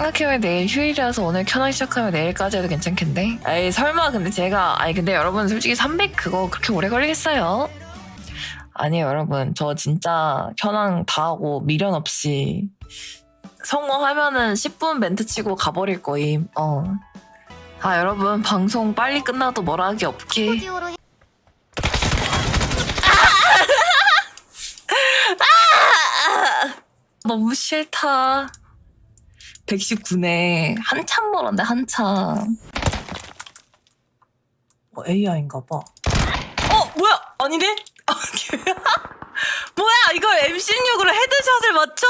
생각해보면 내일 휴일이라서 오늘 켜놓기 시작하면 내일까지 해도 괜찮겠네? 에이 설마 근데 제가 아니 근데 여러분 솔직히 300 그거 그렇게 오래 걸리겠어요? 아니에요 여러분 저 진짜 현황 다 하고 미련 없이 성공하면은 10분 멘트 치고 가버릴 거임 어. 아 여러분 방송 빨리 끝나도 뭐라 하기 해- 너무 싫다 119네. 한참 멀었네 한참. 어 AI인가 봐. 어 뭐야? 아니네? 아, 뭐야? 이걸 M16으로 헤드샷을 맞춰?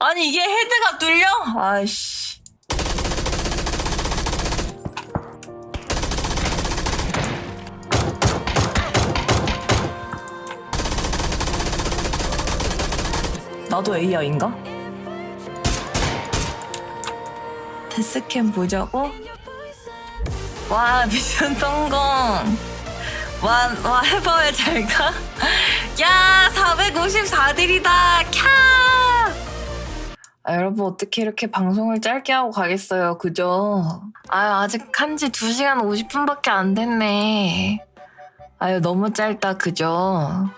아니 이게 헤드가 뚫려? 아이씨. 나도 AI인가? 데스캠 보자고? 와 미션 성공 와, 와 해봐야 잘가? 야 454들이다 캬 아, 여러분 어떻게 이렇게 방송을 짧게 하고 가겠어요 그죠? 아유 아직 한지 2시간 50분밖에 안 됐네 아유 너무 짧다 그죠?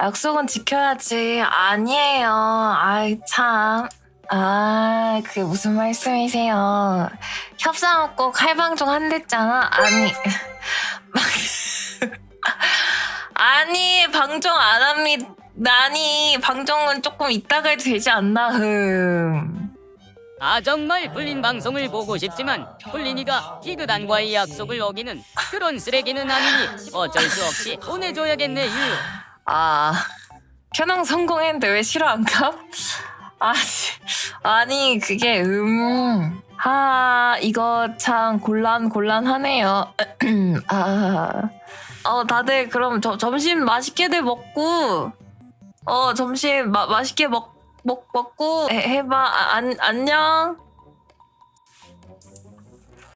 약속은 지켜야지. 아니에요. 아이, 참. 아, 그게 무슨 말씀이세요? 협상은 꼭 할방종 한댔잖아? 아니. 아니, 방종 안 합니다. 아니, 방종은 조금 이따가 해도 되지 않나, 흠. 아 정말 불린 방송을 보고 싶지만 불린이가 희그단과의 약속을 어기는 그런 쓰레기는 아니니 어쩔 수 없이 보내줘야겠네 유. 아, 현황 성공했는데 왜 싫어 안 가? 아, 씨. 아니, 그게, 음. 아, 이거 참 곤란, 곤란하네요. 아. 어, 다들 그럼 저, 점심 맛있게들 먹고, 어, 점심 마, 맛있게 먹, 먹, 먹고 해, 해봐. 아, 안, 안녕.